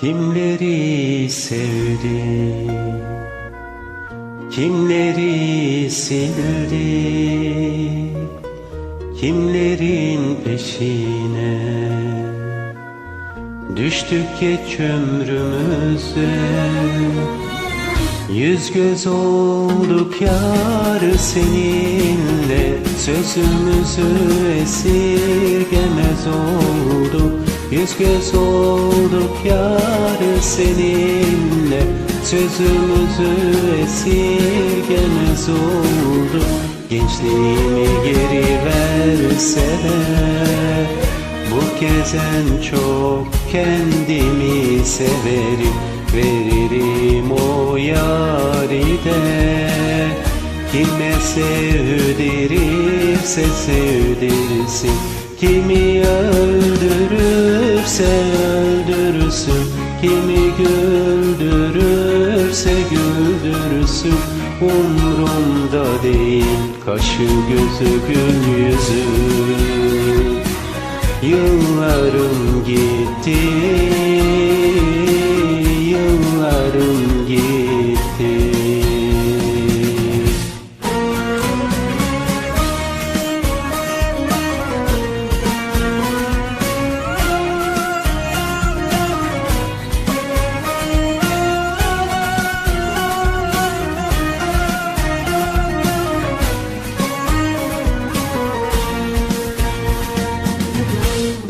Kimleri sevdi Kimleri sildi Kimlerin peşine? Düştük geç ömrümüzde Yüz göz olduk yar seninle. Sözümüzü esirgemez olduk. Yüz göz olduk yar seninle Sözümüzü esirgemez olduk Gençliğimi geri verseler Bu kez en çok kendimi severim. Veririm o yaride Kime sevdirirse sevdirsin. Kimi öldürürse öldürsün Kimi güldürürse güldürsün. Umrumda değil kaşı gözü gül yüzü. Yıllarım gitti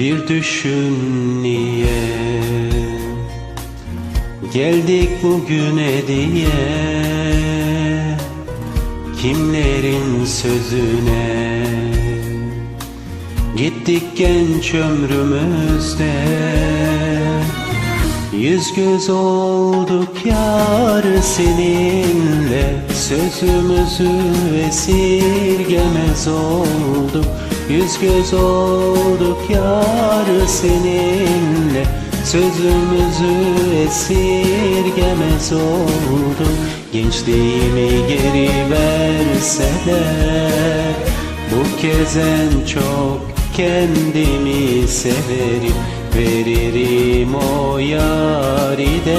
Bir düşün niye? Geldik bugüne diye. Kimlerin sözüne? Gittik genç ömrümüzde. Yüz göz olduk yar seninle. Sözümüzü esirgemez olduk Yüz göz olduk yar seninle Sözümüzü esirgemez olduk. Gençliğimi geri verseler Bu kez en çok kendimi severim. Veririm o yaride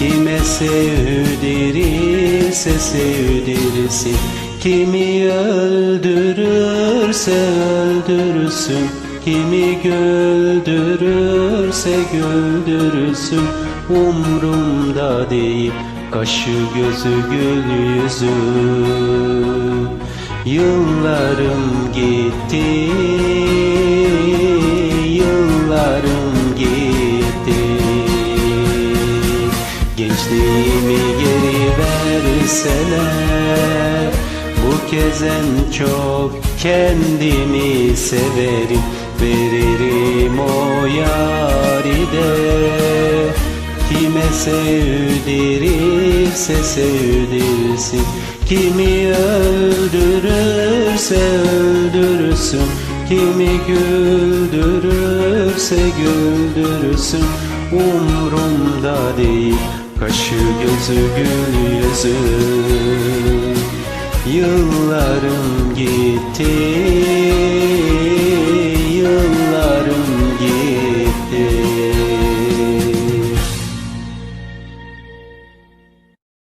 Kime sevdirirse sevdirsin Kimi öldürürse öldürsün Kimi güldürürse güldürsün Umrumda değil kaşı gözü gül yüzü. Yıllarım gitti verseler Bu kez en çok kendimi severim. Veririm o yaride Kime sevdirirse sevdirsin. Kimi öldürürse öldürsün Kimi güldürürse güldürsün. Umrumda değil kaşı gözü gül yüzü. Yıllarım gitti